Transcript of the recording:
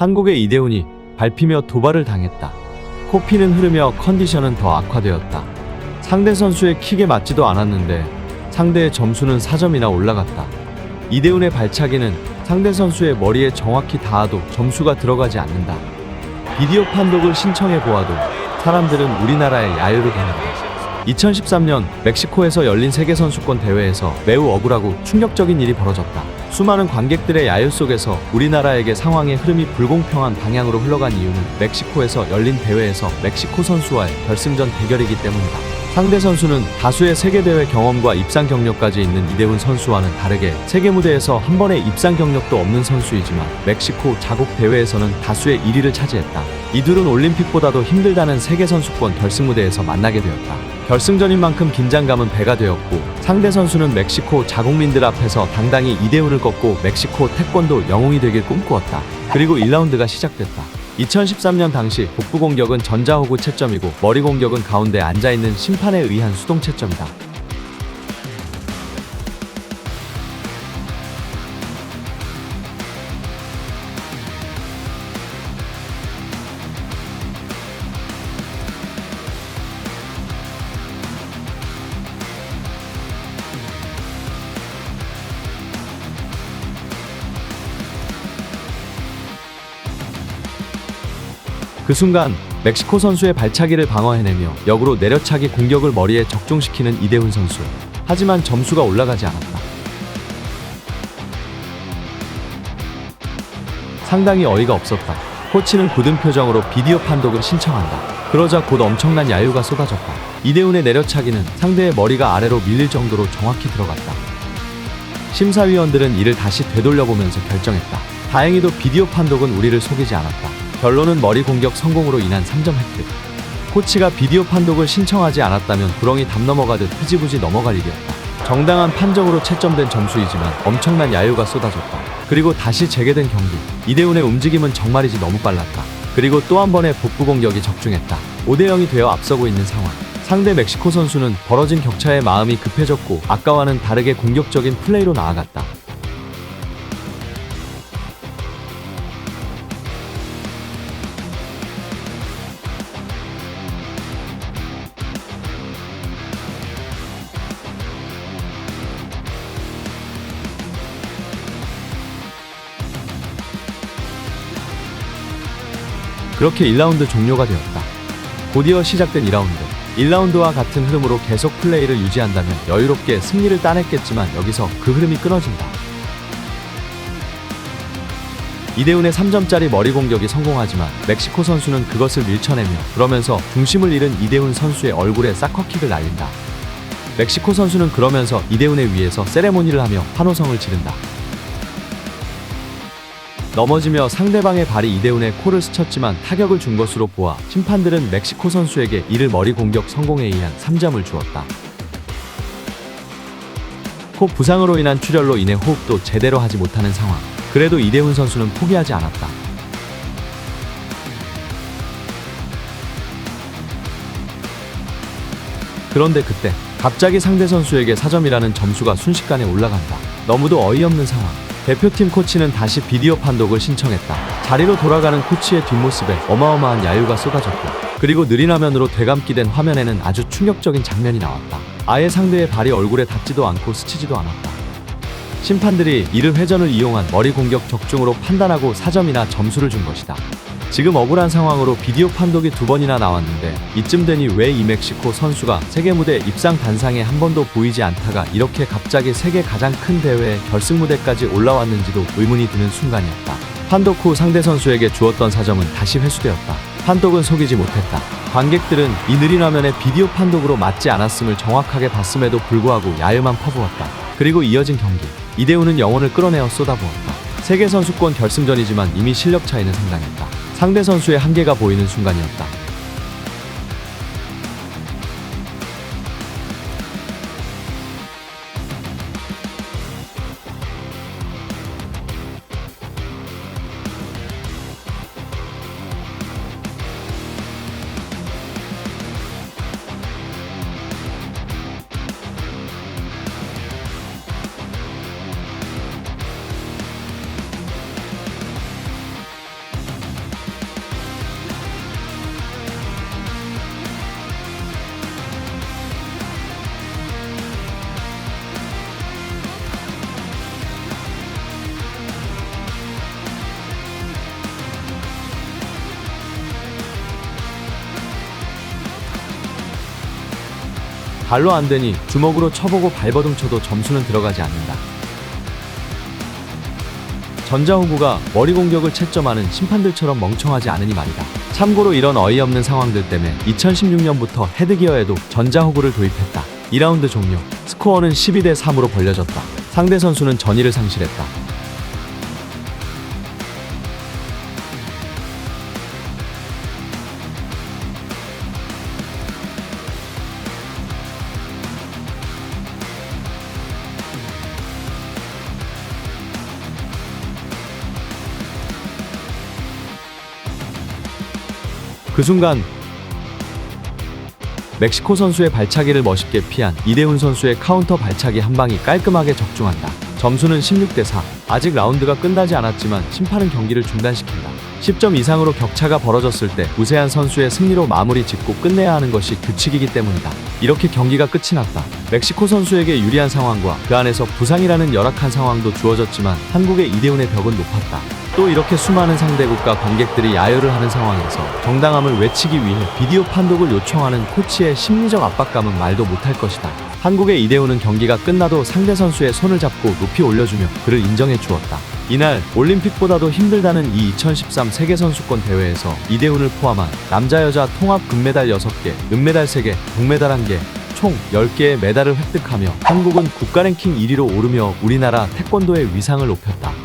한국의 이대훈이 밟히며 도발을 당했다. 코피는 흐르며 컨디션은 더 악화되었다. 상대 선수의 킥에 맞지도 않았는데 상대의 점수는 4점이나 올라갔다. 이대훈의 발차기는 상대 선수의 머리에 정확히 닿아도 점수가 들어가지 않는다. 비디오 판독을 신청해 보아도 사람들은 우리나라의 야유를 겨냥다. 2013년 멕시코에서 열린 세계선수권 대회에서 매우 억울하고 충격적인 일이 벌어졌다. 수많은 관객들의 야유 속에서 우리나라에게 상황의 흐름이 불공평한 방향으로 흘러간 이유는 멕시코에서 열린 대회에서 멕시코 선수와의 결승전 대결이기 때문이다. 상대 선수는 다수의 세계대회 경험과 입상 경력까지 있는 이대훈 선수와는 다르게 세계 무대에서 한 번의 입상 경력도 없는 선수이지만 멕시코 자국 대회에서는 다수의 1위를 차지했다. 이 둘은 올림픽보다도 힘들다는 세계 선수권 결승 무대에서 만나게 되었다. 결승전인 만큼 긴장감은 배가 되었고 상대 선수는 멕시코 자국민들 앞에서 당당히 이대훈을 꺾고 멕시코 태권도 영웅이 되길 꿈꾸었다. 그리고 1라운드가 시작됐다. 2013년 당시 복부 공격은 전자호구 채점이고 머리 공격은 가운데 앉아있는 심판에 의한 수동 채점이다. 그 순간 멕시코 선수의 발차기를 방어해내며 역으로 내려차기 공격을 머리에 적중시키는 이대훈 선수. 하지만 점수가 올라가지 않았다. 상당히 어이가 없었다. 코치는 굳은 표정으로 비디오 판독을 신청한다. 그러자 곧 엄청난 야유가 쏟아졌다. 이대훈의 내려차기는 상대의 머리가 아래로 밀릴 정도로 정확히 들어갔다. 심사위원들은 이를 다시 되돌려보면서 결정했다. 다행히도 비디오 판독은 우리를 속이지 않았다. 결론은 머리 공격 성공으로 인한 3점 획득. 코치가 비디오 판독을 신청하지 않았다면 구렁이 담 넘어가듯 흐지부지 넘어갈 일이었다. 정당한 판정으로 채점된 점수이지만 엄청난 야유가 쏟아졌다. 그리고 다시 재개된 경기. 이대훈의 움직임은 정말이지 너무 빨랐다. 그리고 또 한 번의 복부 공격이 적중했다. 5대 0이 되어 앞서고 있는 상황. 상대 멕시코 선수는 벌어진 격차에 마음이 급해졌고 아까와는 다르게 공격적인 플레이로 나아갔다. 그렇게 1라운드 종료가 되었다. 곧이어 시작된 2라운드. 1라운드와 같은 흐름으로 계속 플레이를 유지한다면 여유롭게 승리를 따냈겠지만 여기서 그 흐름이 끊어진다. 이대훈의 3점짜리 머리 공격이 성공하지만 멕시코 선수는 그것을 밀쳐내며 그러면서 중심을 잃은 이대훈 선수의 얼굴에 사커킥을 날린다. 멕시코 선수는 그러면서 이대훈의 위에서 세레모니를 하며 환호성을 지른다. 넘어지며 상대방의 발이 이대훈의 코를 스쳤지만 타격을 준 것으로 보아 심판들은 멕시코 선수에게 이를 머리 공격 성공에 의한 3점을 주었다. 코 부상으로 인한 출혈로 인해 호흡도 제대로 하지 못하는 상황. 그래도 이대훈 선수는 포기하지 않았다. 그런데 그때 갑자기 상대 선수에게 4점이라는 점수가 순식간에 올라간다. 너무도 어이없는 상황. 대표팀 코치는 다시 비디오 판독을 신청했다. 자리로 돌아가는 코치의 뒷모습에 어마어마한 야유가 쏟아졌고, 그리고 느린 화면으로 되감기 된 화면에는 아주 충격적인 장면이 나왔다. 아예 상대의 발이 얼굴에 닿지도 않고 스치지도 않았다. 심판들이 이를 회전을 이용한 머리 공격 적중으로 판단하고 4점이나 점수를 준 것이다. 지금 억울한 상황으로 비디오 판독이 두 번이나 나왔는데 이쯤 되니 왜 이 멕시코 선수가 세계 무대 입상 단상에 한 번도 보이지 않다가 이렇게 갑자기 세계 가장 큰 대회의 결승 무대까지 올라왔는지도 의문이 드는 순간이었다. 판독 후 상대 선수에게 주었던 4점은 다시 회수되었다. 판독은 속이지 못했다. 관객들은 이 느린 화면에 비디오 판독으로 맞지 않았음을 정확하게 봤음에도 불구하고 야유만 퍼부었다. 그리고 이어진 경기. 이대훈은 영혼을 끌어내어 쏟아부었다. 세계 선수권 결승전이지만 이미 실력 차이는 상당했다. 상대 선수의 한계가 보이는 순간이었다. 발로 안 되니 주먹으로 쳐보고 발버둥 쳐도 점수는 들어가지 않는다. 전자호구가 머리 공격을 채점하는 심판들처럼 멍청하지 않으니 말이다. 참고로 이런 어이없는 상황들 때문에 2016년부터 헤드기어에도 전자호구를 도입했다. 2라운드 종료. 스코어는 12대 3으로 벌려졌다. 상대 선수는 전의를 상실했다. 그 순간 멕시코 선수의 발차기를 멋있게 피한 이대훈 선수의 카운터 발차기 한 방이 깔끔하게 적중한다. 점수는 16대 4. 아직 라운드가 끝나지 않았지만 심판은 경기를 중단시킨다. 10점 이상으로 격차가 벌어졌을 때 우세한 선수의 승리로 마무리 짓고 끝내야 하는 것이 규칙이기 때문이다. 이렇게 경기가 끝이 났다. 멕시코 선수에게 유리한 상황과 그 안에서 부상이라는 열악한 상황도 주어졌지만 한국의 이대훈의 벽은 높았다. 또 이렇게 수많은 상대국과 관객들이 야유를 하는 상황에서 정당함을 외치기 위해 비디오 판독을 요청하는 코치의 심리적 압박감은 말도 못할 것이다. 한국의 이대훈은 경기가 끝나도 상대 선수의 손을 잡고 높이 올려주며 그를 인정해 주었다. 이날 올림픽보다도 힘들다는 이 2013 세계선수권 대회에서 이대훈을 포함한 남자 여자 통합 금메달 6개, 은메달 3개, 동메달 1개, 총 10개의 메달을 획득하며 한국은 국가 랭킹 1위로 오르며 우리나라 태권도의 위상을 높였다.